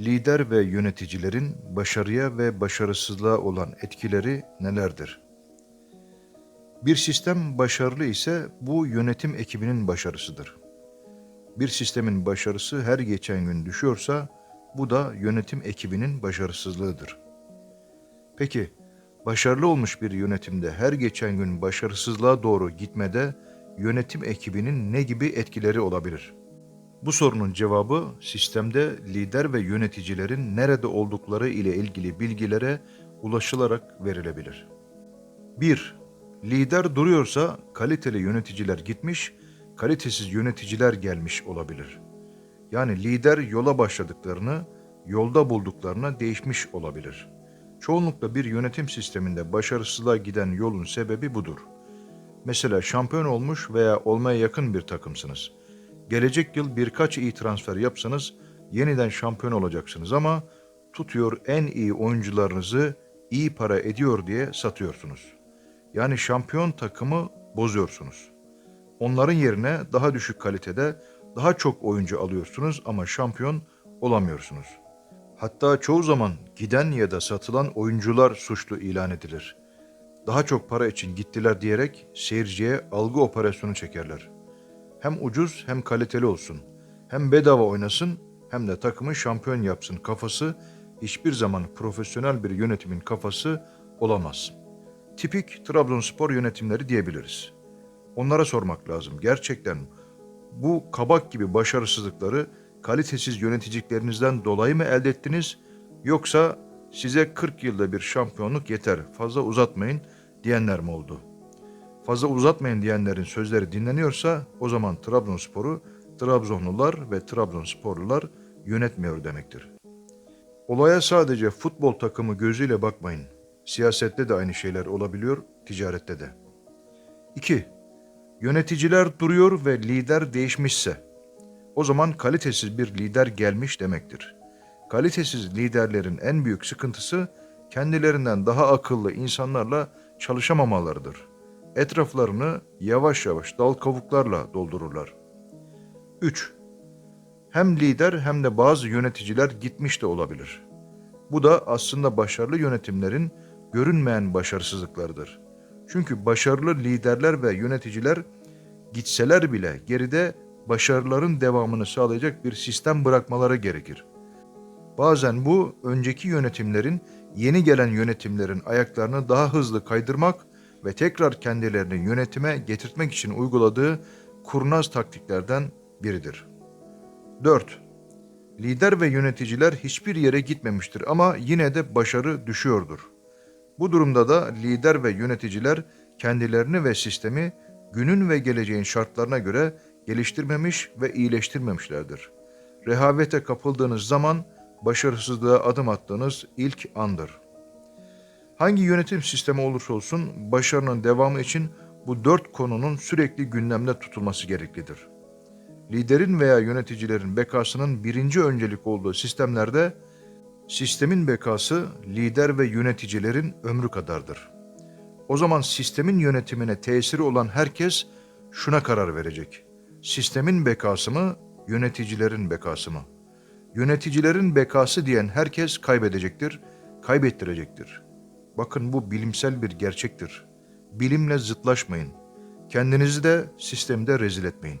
Lider ve yöneticilerin başarıya ve başarısızlığa olan etkileri nelerdir? Bir sistem başarılı ise bu yönetim ekibinin başarısıdır. Bir sistemin başarısı her geçen gün düşüyorsa bu da yönetim ekibinin başarısızlığıdır. Peki başarılı olmuş bir yönetimde her geçen gün başarısızlığa doğru gitmede yönetim ekibinin ne gibi etkileri olabilir? Bu sorunun cevabı sistemde lider ve yöneticilerin nerede oldukları ile ilgili bilgilere ulaşılarak verilebilir. 1. Lider duruyorsa kaliteli yöneticiler gitmiş, kalitesiz yöneticiler gelmiş olabilir. Yani lider yola başladıklarını, yolda bulduklarına değişmiş olabilir. Çoğunlukla bir yönetim sisteminde başarısızlığa giden yolun sebebi budur. Mesela şampiyon olmuş veya olmaya yakın bir takımsınız. Gelecek yıl birkaç iyi transfer yapsanız yeniden şampiyon olacaksınız ama tutuyor en iyi oyuncularınızı iyi para ediyor diye satıyorsunuz. Yani şampiyon takımı bozuyorsunuz. Onların yerine daha düşük kalitede daha çok oyuncu alıyorsunuz ama şampiyon olamıyorsunuz. Hatta çoğu zaman giden ya da satılan oyuncular suçlu ilan edilir. Daha çok para için gittiler diyerek seyirciye algı operasyonu çekerler. Hem ucuz hem kaliteli olsun. Hem bedava oynasın hem de takımı şampiyon yapsın kafası hiçbir zaman profesyonel bir yönetimin kafası olamaz. Tipik Trabzonspor yönetimleri diyebiliriz. Onlara sormak lazım. Gerçekten bu kabak gibi başarısızlıkları kalitesiz yöneticiliklerinizden dolayı mı elde ettiniz yoksa size 40 yılda bir şampiyonluk yeter fazla uzatmayın diyenler mi oldu? Fazla uzatmayın diyenlerin sözleri dinleniyorsa o zaman Trabzonspor'u Trabzonlular ve Trabzonsporlular yönetmiyor demektir. Olaya sadece futbol takımı gözüyle bakmayın. Siyasette de aynı şeyler olabiliyor, ticarette de. 2. Yöneticiler duruyor ve lider değişmişse o zaman kalitesiz bir lider gelmiş demektir. Kalitesiz liderlerin en büyük sıkıntısı kendilerinden daha akıllı insanlarla çalışamamalarıdır. Etraflarını yavaş yavaş dal kavuklarla doldururlar. 3. Hem lider hem de bazı yöneticiler gitmiş de olabilir. Bu da aslında başarılı yönetimlerin görünmeyen başarısızlıklarıdır. Çünkü başarılı liderler ve yöneticiler gitseler bile geride başarıların devamını sağlayacak bir sistem bırakmaları gerekir. Bazen bu önceki yönetimlerin yeni gelen yönetimlerin ayaklarını daha hızlı kaydırmak ve tekrar kendilerini yönetime getirtmek için uyguladığı kurnaz taktiklerden biridir. 4. Lider ve yöneticiler hiçbir yere gitmemiştir ama yine de başarı düşüyordur. Bu durumda da lider ve yöneticiler kendilerini ve sistemi günün ve geleceğin şartlarına göre geliştirmemiş ve iyileştirmemişlerdir. Rehavete kapıldığınız zaman başarısızlığa adım attığınız ilk andır. Hangi yönetim sistemi olursa olsun başarının devamı için bu dört konunun sürekli gündemde tutulması gereklidir. Liderin veya yöneticilerin bekasının birinci öncelik olduğu sistemlerde sistemin bekası lider ve yöneticilerin ömrü kadardır. O zaman sistemin yönetimine tesiri olan herkes şuna karar verecek. Sistemin bekası mı, yöneticilerin bekası mı? Yöneticilerin bekası diyen herkes kaybedecektir, kaybettirecektir. Bakın bu bilimsel bir gerçektir. Bilimle zıtlaşmayın. Kendinizi de sistemde rezil etmeyin.